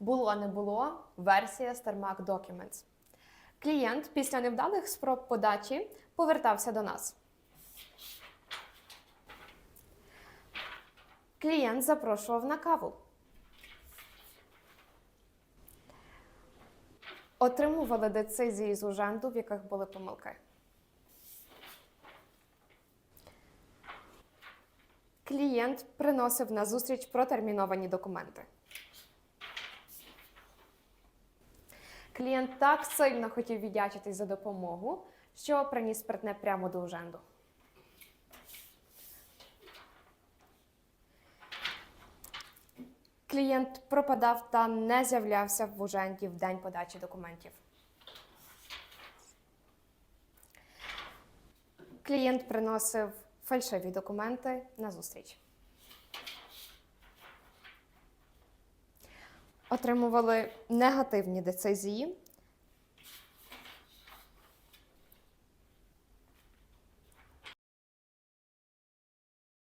Було не було версія StarMac Documents. Клієнт після невдалих спроб подачі повертався до нас. Клієнт запрошував на каву. Отримували децизії з уженду, в яких були помилки. Клієнт приносив на зустріч протерміновані документи. Клієнт так сильно хотів віддячитись за допомогу, що приніс спиртне прямо до уженду. Клієнт пропадав та не з'являвся в уженді в день подачі документів. Клієнт приносив фальшиві документи на зустріч. Отримували негативні децизії